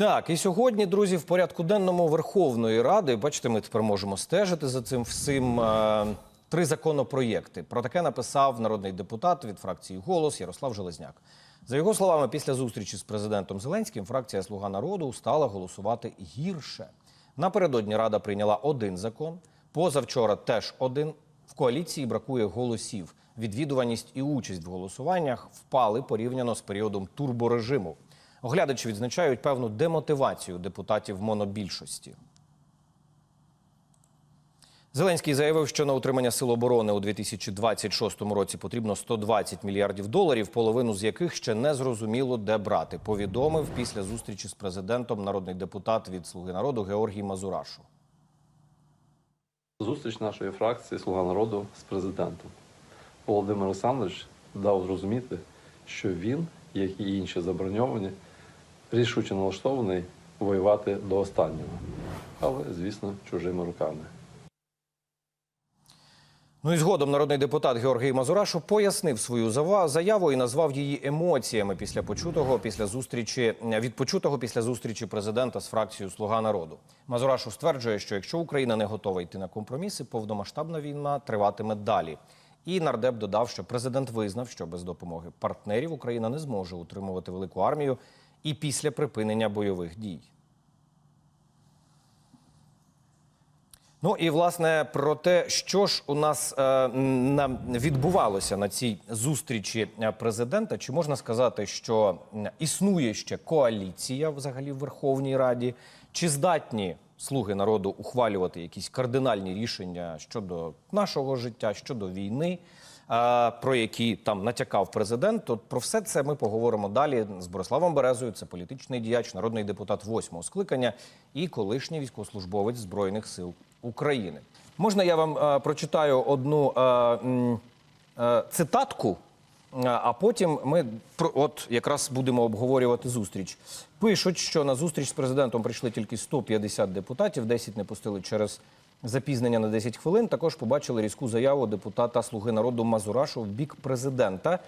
Так, і сьогодні, друзі, в порядку денному Верховної Ради, бачите, ми тепер можемо стежити за цим всім. е, Три законопроєкти. Про таке написав народний депутат від фракції Голос Ярослав Железняк. За його словами, після зустрічі з президентом Зеленським фракція Слуга народу стала голосувати гірше. Напередодні Рада прийняла один закон. Позавчора теж один. В коаліції бракує голосів. Відвідуваність і участь в голосуваннях впали порівняно з періодом турборежиму. Оглядачі відзначають певну демотивацію депутатів монобільшості. Зеленський заявив, що на утримання сил оборони у 2026 році потрібно 120 мільярдів доларів, половину з яких ще не зрозуміло, де брати. Повідомив після зустрічі з президентом народний депутат від Слуги народу Георгій Мазурашу. Зустріч нашої фракції Слуга народу з президентом. Володимир Олександрович дав зрозуміти, що він, як і інші заброньовані, рішуче налаштований воювати до останнього, але, звісно, чужими руками. Ну і згодом народний депутат Георгій Мазурашу пояснив свою заяву і назвав її емоціями після почутого після зустрічі від почутого після зустрічі президента з фракцією Слуга народу. Мазурашу стверджує, що якщо Україна не готова йти на компроміси, повномасштабна війна триватиме далі. І нардеп додав, що президент визнав, що без допомоги партнерів Україна не зможе утримувати велику армію і після припинення бойових дій. Ну і власне про те, що ж у нас е, відбувалося на цій зустрічі е, президента, чи можна сказати, що існує ще коаліція взагалі в Верховній Раді, чи здатні слуги народу ухвалювати якісь кардинальні рішення щодо нашого життя, щодо війни, про які там натякав президент? От про все це ми поговоримо далі з Бориславом Березою. Це політичний діяч, народний депутат восьмого скликання і колишній військовослужбовець збройних сил України. Можна я вам е, прочитаю одну е, е, цитатку, а потім ми от якраз будемо обговорювати зустріч. Пишуть, що на зустріч з президентом прийшли тільки 150 депутатів, 10 не пустили через запізнення на 10 хвилин. Також побачили різку заяву депутата Слуги народу Мазурашу в бік президента.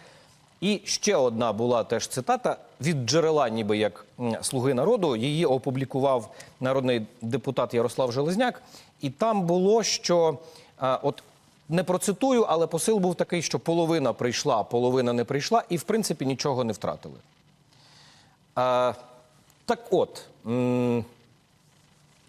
І ще одна була теж цитата від джерела, ніби як слуги народу. Її опублікував народний депутат Ярослав Железняк. І там було, що а, от не процитую, але посил був такий, що половина прийшла, половина не прийшла, і в принципі нічого не втратили. А, так от.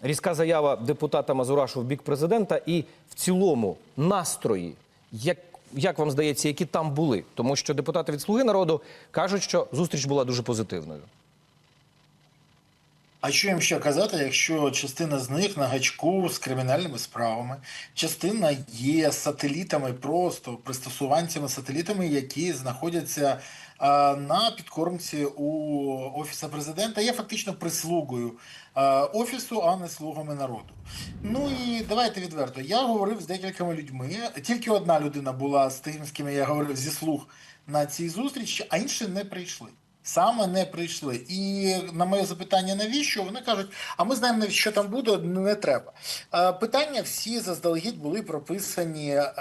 Різка заява депутата Мазурашу в бік президента і в цілому настрої, як, як вам здається, які там були? Тому що депутати від Слуги народу кажуть, що зустріч була дуже позитивною. А що їм ще казати, якщо частина з них на гачку з кримінальними справами, частина є сателітами, просто пристосуванцями сателітами, які знаходяться на підкормці у офіса президента, є фактично прислугою офісу, а не слугами народу. Ну і давайте відверто. Я говорив з декількома людьми. Тільки одна людина була з тим, з ким я говорив зі слуг на цій зустрічі, а інші не прийшли. Саме не прийшли. І на моє запитання, навіщо? Вони кажуть, а ми знаємо, що там буде, не треба. Е, Питання всі заздалегідь були прописані е,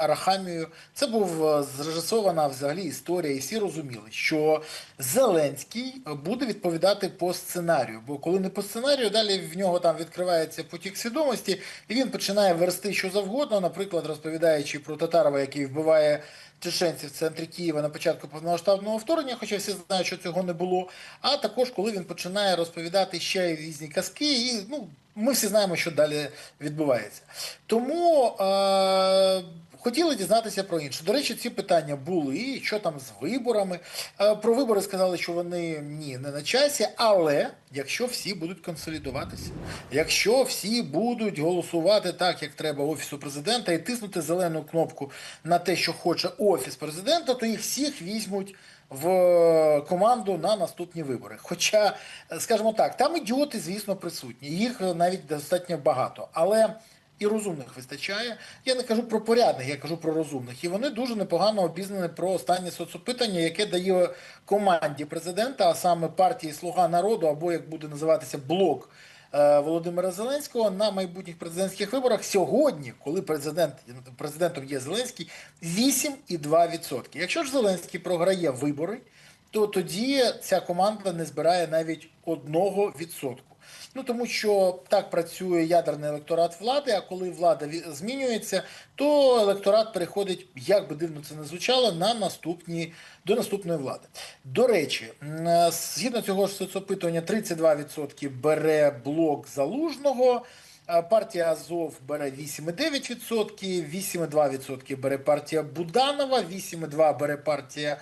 Арахамією. Це був е, зрежисована взагалі історія, і всі розуміли, що Зеленський буде відповідати по сценарію. Бо коли не по сценарію, далі в нього там відкривається потік свідомості, і він починає версти що завгодно, наприклад, розповідаючи про Татарова, який вбиває чеченців в центрі Києва на початку повномасштабного вторгнення, хоча всі знають, що цього не було. А також коли він починає розповідати ще й різні казки, і ну ми всі знаємо, що далі відбувається. Тому е- хотіли дізнатися про інше. До речі, ці питання були. Що там з виборами? Е, про вибори сказали, що вони ні, не на часі, але якщо всі будуть консолідуватися, якщо всі будуть голосувати так, як треба офісу президента, і тиснути зелену кнопку на те, що хоче офіс президента, то їх всіх візьмуть в команду на наступні вибори. Хоча, скажімо так, там ідіоти, звісно, присутні. Їх навіть достатньо багато. Але і розумних вистачає. Я не кажу про порядних, я кажу про розумних. І вони дуже непогано обізнані про останнє соцопитання, яке дає команді президента, а саме партії Слуга народу, або як буде називатися блок е, Володимира Зеленського на майбутніх президентських виборах сьогодні, коли президент президентом є Зеленський, 8,2%. Якщо ж Зеленський програє вибори. то тоді ця команда не збирає навіть одного відсотку. Ну тому що так працює ядерний електорат влади. А коли влада змінюється, то електорат переходить, як би дивно це не звучало, на наступні до наступної влади. До речі, е, згідно цього ж соцопитування, 32% бере блок залужного. Партія Азов бере 8,9%, 8,2% бере партія Буданова, 8,2% бере партія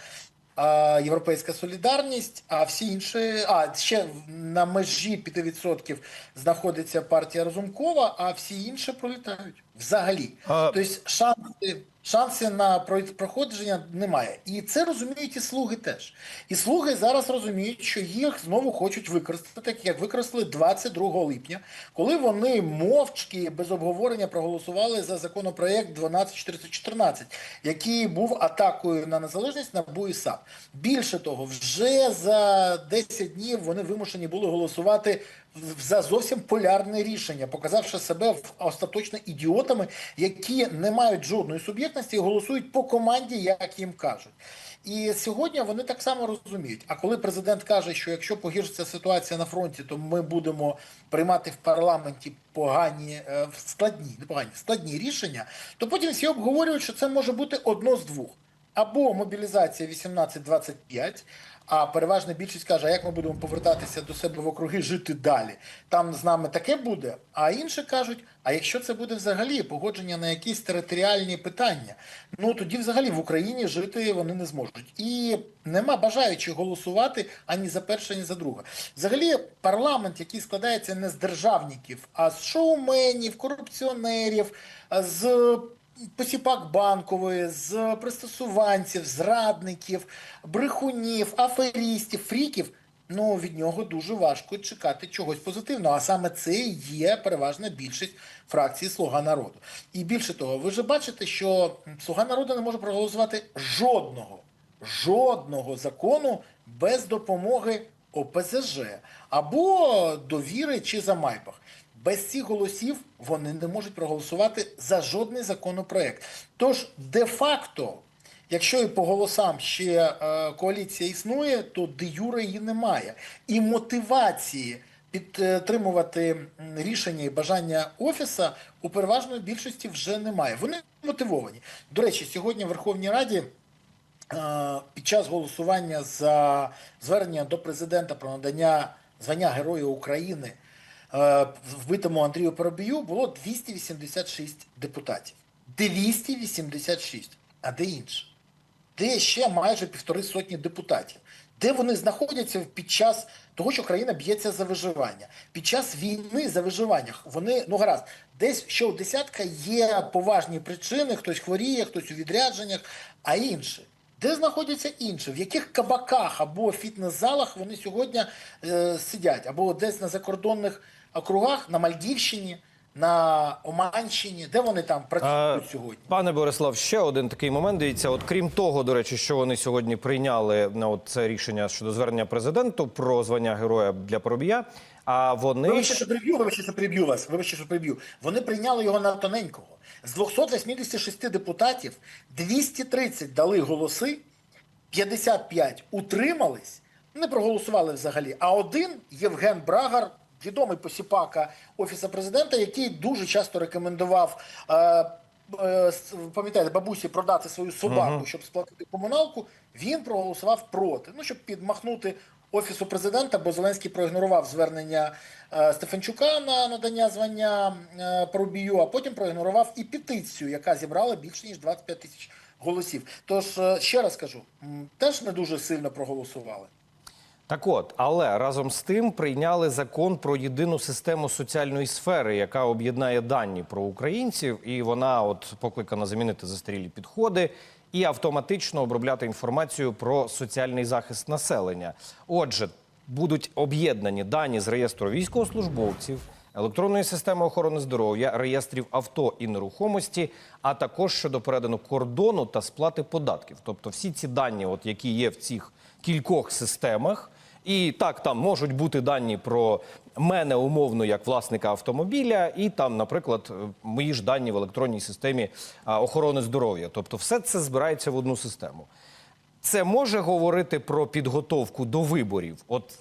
Європейська Солідарність, а всі інші, а ще на межі 5% знаходиться партія Разумкова, а всі інші пролітають взагалі. А- Тобто шанси, шанси на проходження немає. І це розуміють і слуги теж. І слуги зараз розуміють, що їх знову хочуть використати, так як використали 22 липня, коли вони мовчки без обговорення проголосували за законопроект 12414, який був атакою на незалежність НАБУ і САП. Більше того, вже за 10 днів вони вимушені були голосувати за зовсім полярне рішення, показавши себе остаточно ідіотами, які не мають жодної суб'єктності і голосують по команді, як їм кажуть. І сьогодні вони так само розуміють. А коли президент каже, що якщо погіршиться ситуація на фронті, то ми будемо приймати в парламенті погані е, складні, не погані складні рішення, то потім всі обговорюють, що це може бути одно з двох. Або мобілізація 18-25, а переважна більшість каже, як ми будемо повертатися до себе в округи, жити далі. Там з нами таке буде. А інші кажуть, а якщо це буде взагалі погодження на якісь територіальні питання, ну тоді взагалі в Україні жити вони не зможуть. І нема бажаючих голосувати ані за перше, ані за друге. Взагалі, парламент, який складається не з державників, а з шоуменів, корупціонерів, з посіпак банкової, з пристосуванців, зрадників, брехунів, аферістів, фріків. Ну від нього дуже важко чекати чогось позитивного. А саме це є переважна більшість фракції Слуга народу. І більше того, ви вже бачите, що Слуга народу не може проголосувати жодного, жодного закону без допомоги ОПЗЖ або довіри чи за майбах. Без цих голосів вони не можуть проголосувати за жодний законопроект. Тож, де-факто, якщо і по голосам ще е, коаліція існує, то де юре її немає. І мотивації підтримувати рішення і бажання офіса у переважної більшості вже немає. Вони мотивовані. До речі, сьогодні в Верховній Раді. Е, Під час голосування за звернення до президента про надання звання Героя України вбитому Андрію Парубію було 286 депутатів. 286. А де інше? Де ще майже півтори сотні депутатів? Де вони знаходяться під час того, що країна б'ється за виживання? Під час війни за виживання вони, ну гаразд, десь ще у десятка є поважні причини, хтось хворіє, хтось у відрядженнях, а інші. Де знаходяться інші? В яких кабаках або фітнес-залах вони сьогодні е, сидять? Або десь на закордонних округах, на Мальдівщині, на Оманщині? Де вони там працюють сьогодні? Пане Борислав, ще один такий момент. Дивіться, от крім того, до речі, що вони сьогодні прийняли на от це рішення щодо звернення президенту про звання героя для Поробія. А вони Вибачте, що приб'ю, вибачте, що приб'ю вас. Вибачте, що приб'ю. Вони прийняли його на тоненького. З 286 депутатів 230 дали голоси, 55 утримались, не проголосували взагалі. А один Євген Брагар, відомий посіпака офісу президента, який дуже часто рекомендував. Е, е, Пам'ятаєте, бабусі продати свою собаку, щоб сплатити комуналку. Він проголосував проти. Ну, щоб підмахнути офісу президента, бо Зеленський проігнорував звернення е, Стефанчука на надання звання е, Парубію, а потім проігнорував і петицію, яка зібрала більше ніж 25 тисяч голосів. Тож е, ще раз кажу, теж не дуже сильно проголосували. Так от, але разом з тим прийняли закон про єдину систему соціальної сфери, яка об'єднає дані про українців, і вона от покликана замінити застарілі підходи і автоматично обробляти інформацію про соціальний захист населення. Отже, будуть об'єднані дані з реєстру військовослужбовців, електронної системи охорони здоров'я, реєстрів авто і нерухомості, а також щодо передану кордону та сплати податків. Тобто, всі ці дані, от які є в цих кількох системах. І так, там можуть бути дані про мене умовно як власника автомобіля, і там, наприклад, е, мої ж дані в електронній системі охорони здоров'я. Тобто, все це збирається в одну систему. Це може говорити про підготовку до виборів, от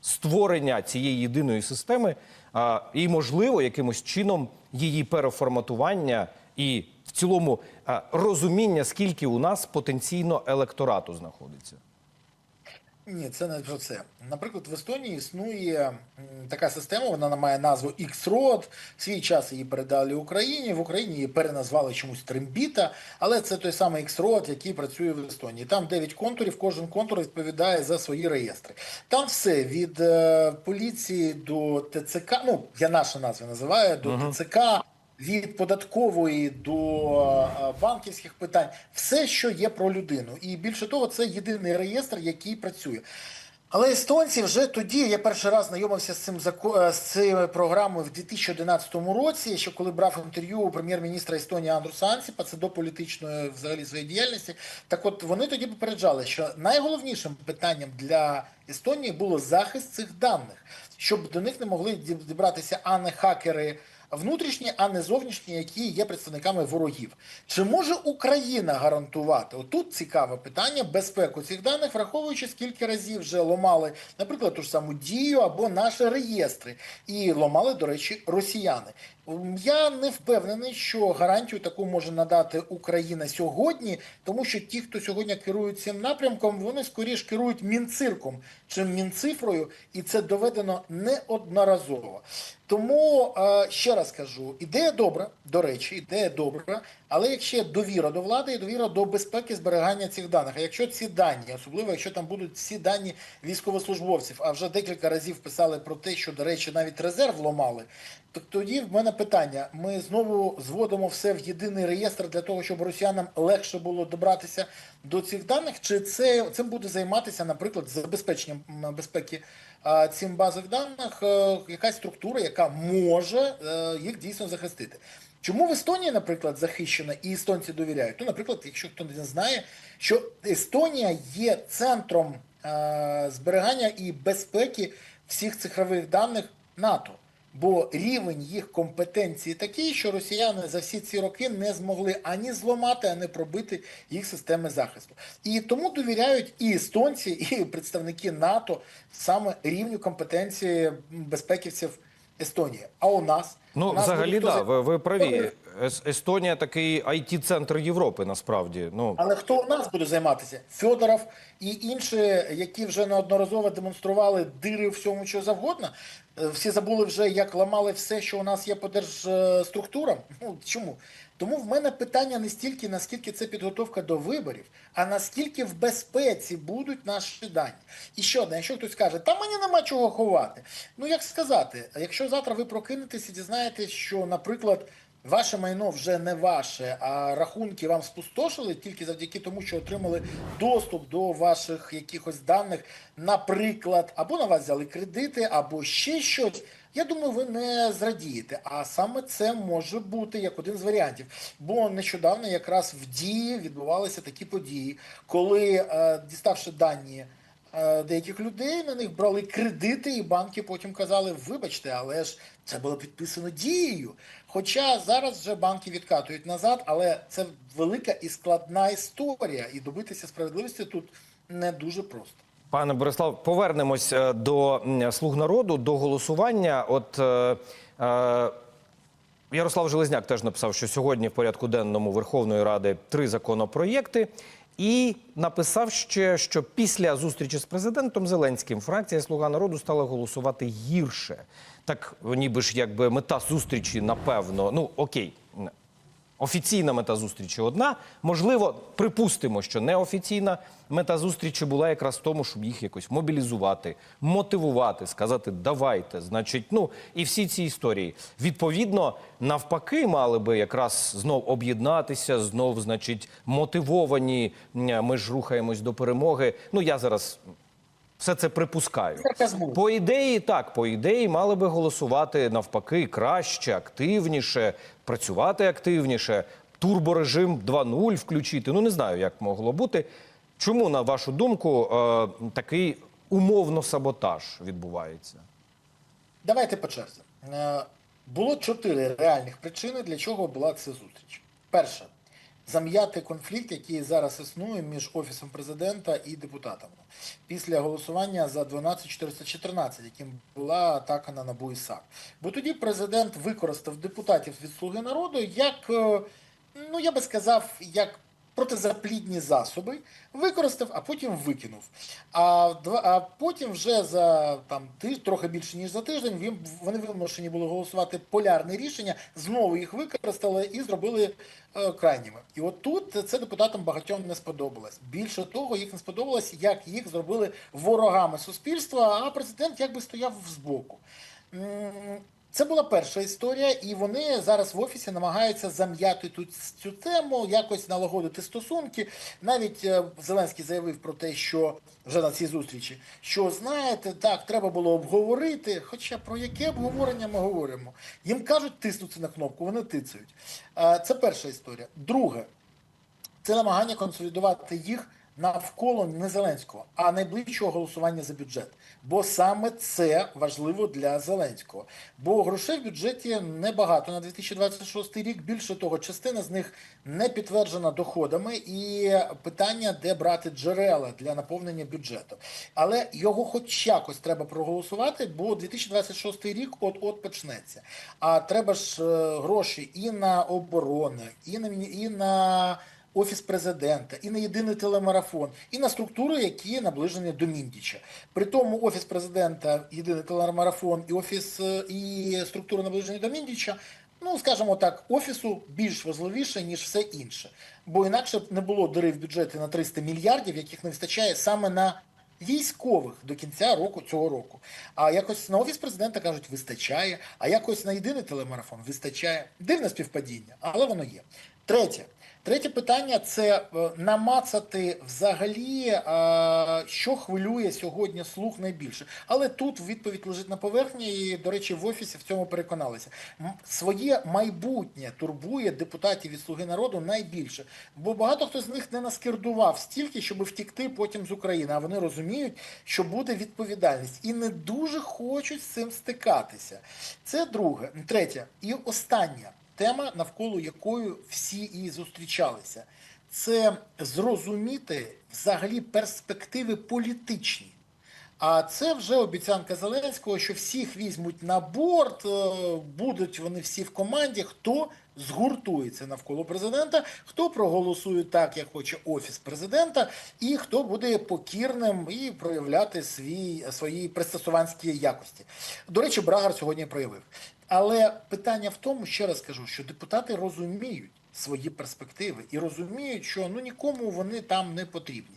створення цієї єдиної системи, і можливо якимось чином її переформатування і в цілому розуміння, скільки у нас потенційно електорату знаходиться. Ні, це не про це. Наприклад, в Естонії існує така система, вона має назву X-Road. В свій час її передали Україні. В Україні її переназвали чомусь Трембіта, але це той самий X-Road, який працює в Естонії. Там 9 контурів, кожен контур відповідає за свої реєстри. Там все від е, поліції до ТЦК, ну я наша назва називаю, до ТЦК. Від податкової до е, банківських питань, все, що є про людину, і більше того, це єдиний реєстр, який працює. Але естонці вже тоді я перший раз знайомився з цим е, з цією програмою в 2011 році, ще коли брав інтерв'ю у прем'єр-міністра Естонії Андруса Ансіпа, це до політичної взагалі своєї діяльності. Так от вони тоді попереджали, що найголовнішим питанням для Естонії було захист цих даних, щоб до них не могли дібратися а не хакери внутрішні, а не зовнішні, які є представниками ворогів. Чи може Україна гарантувати? Отут цікаве питання безпеку цих даних, враховуючи скільки разів вже ломали, наприклад, ту ж саму дію або наші реєстри, і ломали, до речі, росіяни. Я не впевнений, що гарантію таку може надати Україна сьогодні, тому що ті, хто сьогодні керують цим напрямком, вони скоріш керують мінцирком, чим мінцифрою, і це доведено неодноразово. Тому е, ще раз кажу, ідея добра, до речі, ідея добра, але якщо довіра до влади і довіра до безпеки зберігання цих даних. А якщо ці дані, особливо якщо там будуть всі дані військовослужбовців, а вже декілька разів писали про те, що, до речі, навіть резерв ломали, то тоді в мене питання: ми знову зводимо все в єдиний реєстр для того, щоб росіянам легше було добратися до цих даних, чи це цим буде займатися, наприклад, забезпеченням безпеки цим базових даних е, якась структура, яка може е, їх дійсно захистити. Чому в Естонії, наприклад, захищена і естонці довіряють? Ну, наприклад, якщо хто не знає, що Естонія є центром е, зберігання і безпеки всіх цифрових даних НАТО. Бо рівень їх компетенції такий, що росіяни за всі ці роки не змогли ані зламати, ані пробити їх системи захисту. І тому довіряють і естонці, і представники НАТО саме рівню компетенції безпеківців Естонії. А у нас Ну, У нас взагалі, да, ви, ви праві. Ес- Естонія такий it центр Європи, насправді. Ну Але хто у нас буде займатися? Федоров і інші, які вже неодноразово демонстрували дири всьому, що завгодно. Е, Всі забули вже, як ламали все, що у нас є по держструктурам. Ну чому? Тому в мене питання не стільки, наскільки це підготовка до виборів, а наскільки в безпеці будуть наші дані. І ще одне, якщо хтось каже, та мені нема чого ховати. Ну як сказати, якщо завтра ви прокинетесь і дізнаєтесь, що, наприклад, Ваше майно вже не ваше, а рахунки вам спустошили тільки завдяки тому, що отримали доступ до ваших якихось даних, наприклад, або на вас взяли кредити, або ще щось. Я думаю, ви не зрадієте. А саме це може бути як один з варіантів. Бо нещодавно якраз в дії відбувалися такі події, коли, е, діставши дані е, деяких людей, на них брали кредити, і банки потім казали: вибачте, але ж це було підписано дією. Хоча зараз вже банки відкатують назад, але це велика і складна історія, і добитися справедливості тут не дуже просто. Пане Борислав, повернемось е, до слуг народу, до голосування. От е, е, Ярослав Железняк теж написав, що сьогодні в порядку денному Верховної Ради три законопроєкти. І написав ще, що після зустрічі з президентом Зеленським фракція Слуга народу стала голосувати гірше. Так, ніби ж якби мета зустрічі, напевно, ну окей, Офіційна мета зустрічі одна. Можливо, припустимо, що неофіційна мета зустрічі була якраз в тому, щоб їх якось мобілізувати, мотивувати, сказати давайте. Значить, ну і всі ці історії. Відповідно, навпаки, мали би якраз знов об'єднатися, знов, значить, мотивовані. Ми ж рухаємось до перемоги. Ну я зараз все це припускаю. По ідеї, так, по ідеї, мали би голосувати навпаки краще, активніше, працювати активніше, турборежим 2.0 включити. Ну не знаю, як могло бути. Чому, на вашу думку, е, такий умовно саботаж відбувається? Давайте по черзі. Е, Було чотири реальних причини, для чого була ця зустріч. Перша зам'яти конфлікт, який зараз існує між офісом президента і депутатами після голосування за 12414, яким була атака на НАБУ і САП. Бо тоді президент використав депутатів від Слуги народу як, е, ну я би сказав, як протизаплідні засоби, використав, а потім викинув. А, а потім вже за там тиж, трохи більше ніж за тиждень він, вони вимушені були голосувати полярне рішення, знову їх використали і зробили е, крайніми. І от тут це депутатам багатьом не сподобалось. Більше того, їх не сподобалось, як їх зробили ворогами суспільства, а президент якби стояв збоку. Це була перша історія, і вони зараз в офісі намагаються зам'яти тут цю тему, якось налагодити стосунки. Навіть е, Зеленський заявив про те, що вже на цій зустрічі, що знаєте, так, треба було обговорити. Хоча про яке обговорення ми говоримо? Їм кажуть тиснути на кнопку, вони тицають. Е, Це перша історія. Друге, це намагання консолідувати їх навколо не Зеленського, а найближчого голосування за бюджет. Бо саме це важливо для Зеленського. Бо грошей в бюджеті небагато на 2026 рік. Більше того, частина з них не підтверджена доходами, і питання, де брати джерела для наповнення бюджету. Але його хоч якось треба проголосувати, бо 2026 рік от-от почнеться. А треба ж е, гроші і на оборону, і на і на. Офіс президента, і на єдиний телемарафон, і на структури, які наближені до Міндіча. При тому офіс президента, єдиний телемарафон і офіс е, і структури наближені до Міндіча. Ну, скажімо так, офісу більш важливіше, ніж все інше. Бо інакше б не було дири в бюджеті на 300 мільярдів, яких не вистачає саме на військових до кінця року цього року. А якось на офіс президента кажуть, вистачає, а якось на єдиний телемарафон вистачає. Дивне співпадіння, але воно є. Третє. Третє питання це е, намацати взагалі, е, що хвилює сьогодні слух найбільше. Але тут відповідь лежить на поверхні, і, до речі, в офісі в цьому переконалися. Своє майбутнє турбує депутатів від Слуги народу найбільше. Бо багато хто з них не наскердував стільки, щоб втікти потім з України. А вони розуміють, що буде відповідальність і не дуже хочуть з цим стикатися. Це друге. Третє. І остання тема, навколо якої всі і зустрічалися, це зрозуміти взагалі перспективи політичні. А це вже обіцянка Зеленського, що всіх візьмуть на борт, е, будуть вони всі в команді, хто згуртується навколо президента, хто проголосує так, як хоче офіс президента, і хто буде покірним і проявляти свій, свої пристосуванські якості. До речі, Брагар сьогодні проявив. Але питання в тому, ще раз кажу, що депутати розуміють свої перспективи і розуміють, що ну нікому вони там не потрібні.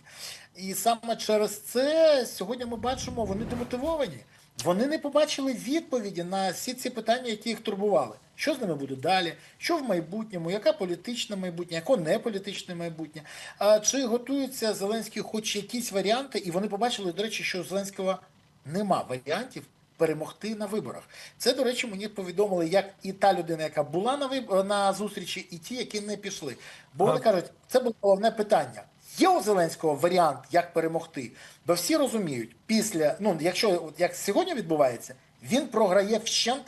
І саме через це сьогодні ми бачимо, вони демотивовані. Вони не побачили відповіді на всі ці питання, які їх турбували. Що з ними буде далі? Що в майбутньому? Яка політичне майбутнє, яке не політичне майбутнє? А чи готуються Зеленський хоч якісь варіанти? І вони побачили, до речі, що у Зеленського нема варіантів перемогти на виборах. Це, до речі, мені повідомили як і та людина, яка була на виб... на зустрічі, і ті, які не пішли. Бо вони кажуть, це було головне питання. Є у Зеленського варіант, як перемогти, бо всі розуміють, після ну, якщо от як сьогодні відбувається, він програє вщент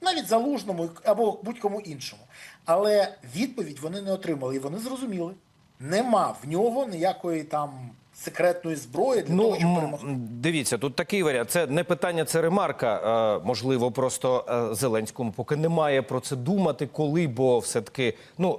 навіть залужному або будь-кому іншому. Але відповідь вони не отримали, і вони зрозуміли, нема в нього ніякої там секретної зброї для Ну, того, щоб перемогти. дивіться, тут такий варіант. Це не питання, це ремарка. Е, можливо, просто е, Зеленському поки немає про це думати, коли, бо все-таки, ну,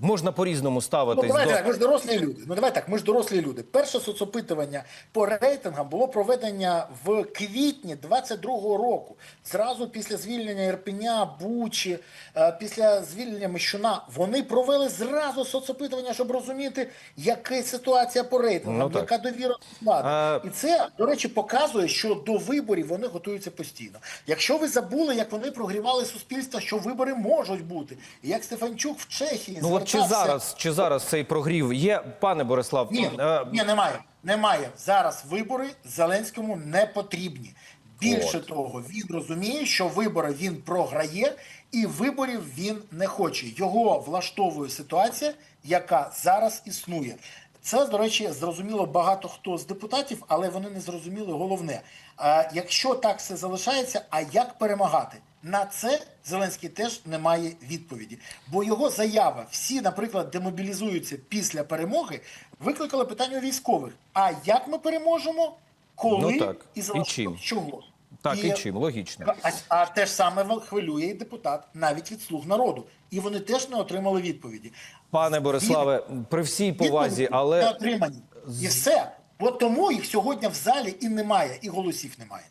можна по-різному Ну, давайте до. так, ми ж дорослі люди. Ну давай так, ми ж дорослі люди. Перше соцопитування по рейтингам було проведення в квітні 22-го року, зразу після звільнення Ірпеня, Бучі, е, після звільнення Мещуна. Вони провели зразу соцопитування, щоб розуміти, яка ситуація по рейтингам, Ну, яка довіра до влади. А- І це, до речі, показує, що до виборів вони готуються постійно. Якщо ви забули, як вони прогрівали суспільство, що вибори можуть бути, як Стефанчук в Чехії Ну от чи зараз, чи зараз цей прогрів є, пане Борислав? ні, е, ні, немає. Немає. Зараз вибори Зеленському не потрібні. Більше От. того, він розуміє, що вибори він програє, і виборів він не хоче. Його влаштовує ситуація, яка зараз існує. Це, до речі, зрозуміло багато хто з депутатів, але вони не зрозуміли головне. А якщо так все залишається, а як перемагати? На це Зеленський теж не має відповіді. Бо його заява, всі, наприклад, демобілізуються після перемоги, викликали питання у військових. А як ми переможемо? Коли Ну так. і І за чим? чого? Так, і чим? Логічно. А, а те ж саме хвилює і депутат, навіть від слуг народу. І вони теж не отримали відповіді. Пане Бориславе, при всій повазі, Відповіді не але отримані. І все. От тому їх сьогодні в залі і немає, і голосів немає.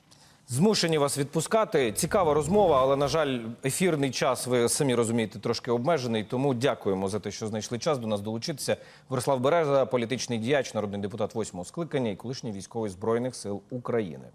Змушені вас відпускати. Цікава розмова, але на жаль, ефірний час, ви самі розумієте, трошки обмежений. Тому дякуємо за те, що знайшли час до нас долучитися. Борислав Береза, політичний діяч, народний депутат восьмого скликання і колишній військовий збройних сил України.